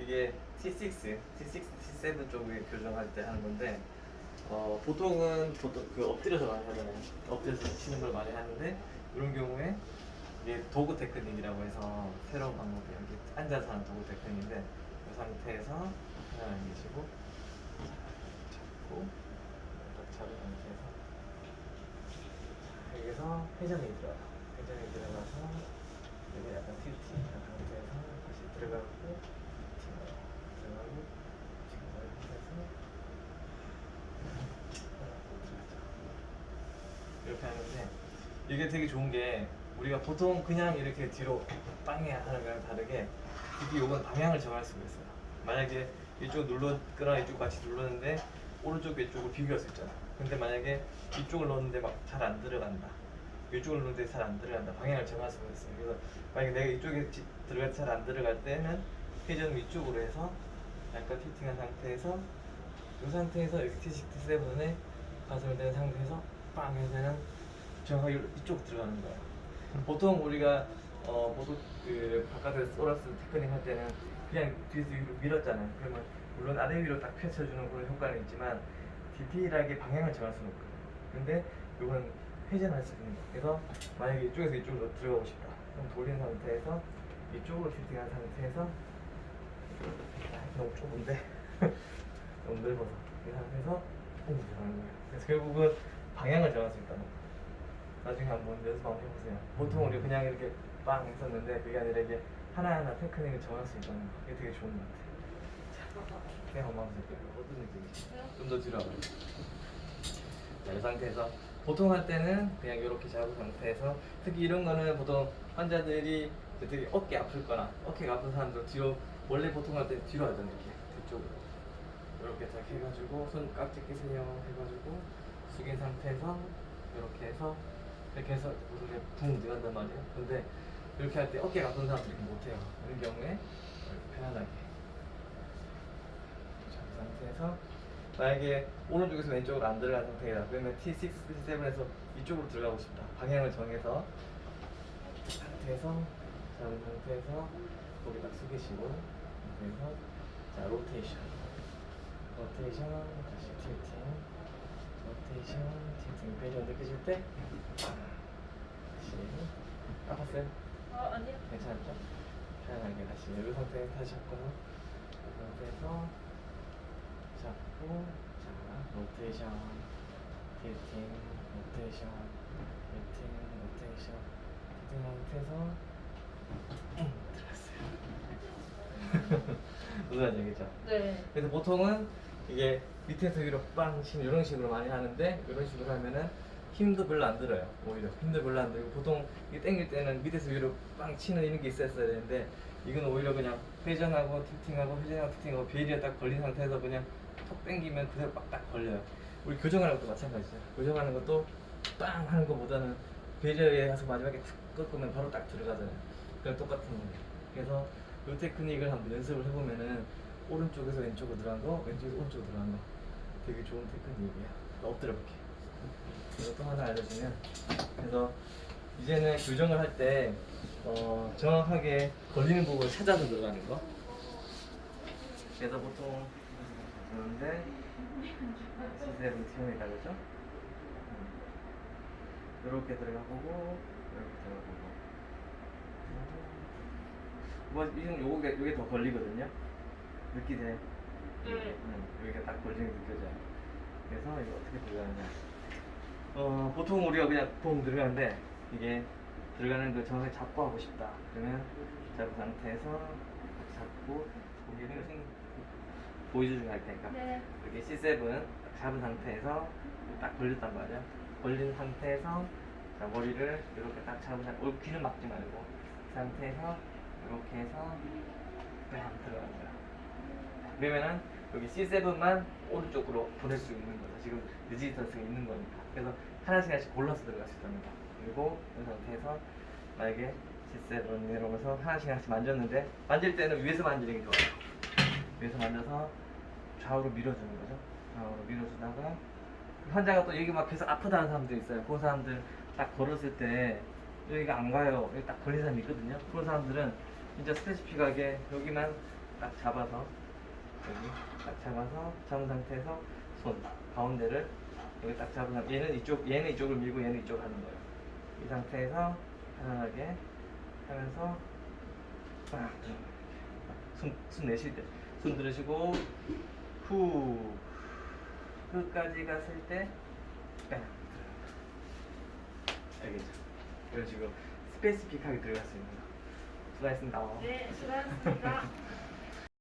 이게 T6, T6, T7 쪽에 교정할 때 하는 건데 어, 보통은 보통 그 엎드려서 많이 하잖아요. 엎드려서 치는 걸 많이 하는데 이런 경우에 이게 도구 테크닉이라고 해서 새로운 방법이에요. 이게 앉아서 하는 도구 테크닉인데 이 상태에서 하나 계시고 잡고 딱 잡은 상태에서 여기서 회전이 들어가요. 회전이 들어가서 여기 약간 틸팅한 상태에서 다시 들어가고 이렇게 하는데 이게 되게 좋은 게 우리가 보통 그냥 이렇게 뒤로 빵해 하는 거랑 다르게 이게 요건 방향을 정할 수가 있어요. 만약에 이쪽 눌렀거나 이쪽 같이 눌렀는데 오른쪽 왼쪽을 비교할 수 있잖아. 근데 만약에 이쪽을 넣었는데 막 잘 안 들어간다. 이쪽을 넣는데 잘 안 들어간다. 방향을 정할 수가 있어요. 그래서 만약에 내가 이쪽에 지- 들어갈 잘안 들어갈 때는 회전 위쪽으로 해서 약간 티팅한 상태에서 이 상태에서 이렇게 T6, T7에 가슴을 댄 상태에서 빵 해서는 정확하게 이쪽 들어가는 거예요. 보통 우리가 어 보통 그 바깥에서 소라스 테크닉 할 때는 그냥 뒤에서 위로 밀었잖아요. 그러면 물론 아래 위로 딱 펼쳐주는 그런 효과는 있지만 디테일하게 방향을 정할 수는 없거든요. 근데 이건 회전할 수 있는 거예요. 그래서 만약에 이쪽에서 이쪽으로 들어가고 싶다. 그럼 돌린 상태에서 이쪽으로 티팅한 상태에서 아, 너무 좁은데 너무 넓어서 이 상태에서 뽕 들어가는 거예요. 그래서 결국은 방향을 정할 수 있다는 거예요. 나중에 한번 연습 한번 해보세요. 보통 우리 그냥 이렇게 빵 했었는데 그게 아니라 이게 하나하나 테크닉을 정할 수 있다는 거. 그게 되게 좋은 것 같아요. 자, 그냥 한번 해보세요. 어떤 느낌이지? 좀 더 뒤로 와봐요. 자, 이 상태에서 보통 할 때는 그냥 이렇게 잡은 상태에서 특히 이런 거는 보통 환자들이 되게 어깨 아플 거나 어깨가 아픈 사람들 뒤로 원래 보통 할 때 뒤로 하잖아요 이렇게. 뒤쪽으로. 이렇게 딱 해가지고 손 깍지 끼세요 해가지고 숙인 상태에서 이렇게 해서 이렇게 해서 무슨 이렇게 붕 들어간단 말이에요. 근데 이렇게 할 때 어깨가 아픈 사람들이 못해요. 이런 경우에 편안하게. 잡은 상태에서 만약에 오른쪽에서 왼쪽으로 안 들어간 상태이다 그러면 T6, T7에서 이쪽으로 들어가고 싶다. 방향을 정해서 상태에서 잡은 상태에서 거기 딱 숙이시고 그래서 자 로테이션 로테이션 다시 틸팅 로테이션 틸팅 배려 느끼실 때 다시 아팠어요? 어, 아니요. 괜찮았죠? 편안하게 다시 이 상태에서 다시 잡고요 이 상태에서 잡고 자 로테이션 틸팅 로테이션 틸팅 로테이션 틸팅 상태에서 음, 들어갔어요. 무슨 말인지 알겠죠? 네. 그래서 보통은 이게 밑에서 위로 빵 치는 이런 식으로 많이 하는데 이런 식으로 하면은 힘도 별로 안 들어요. 오히려 힘도 별로 안 들고 보통 이 땡길 때는 밑에서 위로 빵 치는 이런 게 있었어야 되는데 이건 오히려 그냥 회전하고 틸팅하고 회전하고 틸팅하고 베일에 딱 걸린 상태에서 그냥 톡 당기면 그대로 빡딱 걸려요. 우리 교정하는 것도 마찬가지죠. 교정하는 것도 빵 하는 것보다는 베일에 가서 마지막에 툭 꺾으면 바로 딱 들어가잖아요 그냥 똑같은 거예요. 그래서 이 테크닉을 한번 연습을 해보면은 오른쪽에서 왼쪽으로 들어간 거 왼쪽에서 오른쪽으로 들어간 거 되게 좋은 테크닉이에요. 엎드려 볼게 이거 또 하나 알려주면 그래서 이제는 교정을 할 때 어, 정확하게 걸리는 부분을 찾아서 들어가는 거. 그래서 보통 그런데 시세로 튀어나가 그죠? 이렇게 들어가 보고 이렇게 들어가 보고 뭐 이건 요게 요게 더 걸리거든요 느끼세요? 네. 응, 여기가 딱 걸리는 게 느껴져요 그래서 이거 어떻게 들어가느냐 어 보통 우리가 그냥 봉 들어가는데 이게 들어가는 걸 정확히 잡고 하고 싶다 그러면 잡은 상태에서 잡고 고개를 생 보여주는 할 테니까 네. 이렇게 C7 딱 잡은 상태에서 딱 걸렸단 말이야. 걸린 상태에서 자, 머리를 이렇게 딱 잡은 상태, 어, 귀는 막지 말고 그 상태에서 이렇게 해서 그냥 들어가는 거야. 그러면은 여기 C7만 오른쪽으로 보낼 수 있는 거죠. 지금 레지스턴스가 있는 거니까. 그래서 하나씩 하나씩 골라서 들어갈 수 거. 그리고 이 상태에서 만약에 C7 내려오면서 하나씩 하나씩 만졌는데 만질 때는 위에서 만지는 게 좋아요. 위에서 만져서 좌우로 밀어주는 거죠. 좌우로 밀어주다가 환자가 또 여기 막 계속 아프다는 사람들 있어요. 그 사람들 딱 걸었을 때 여기가 안 가요. 여기 딱 걸린 사람이 있거든요. 그런 사람들은 진짜 스페시픽하게 여기만 딱 잡아서 여기 딱 잡아서 잡은 상태에서 손 가운데를 여기 딱 잡으면 얘는 이쪽 얘는 이쪽을 밀고 얘는 이쪽 하는 거예요. 이 상태에서 편안하게 하면서 딱 숨, 숨 내쉴 때 숨 들으시고 후 끝까지 갔을 때 딱. 알겠죠? 이런 식으로 스페시픽하게 거. 수고하셨습니다. 네, 수고하셨습니다.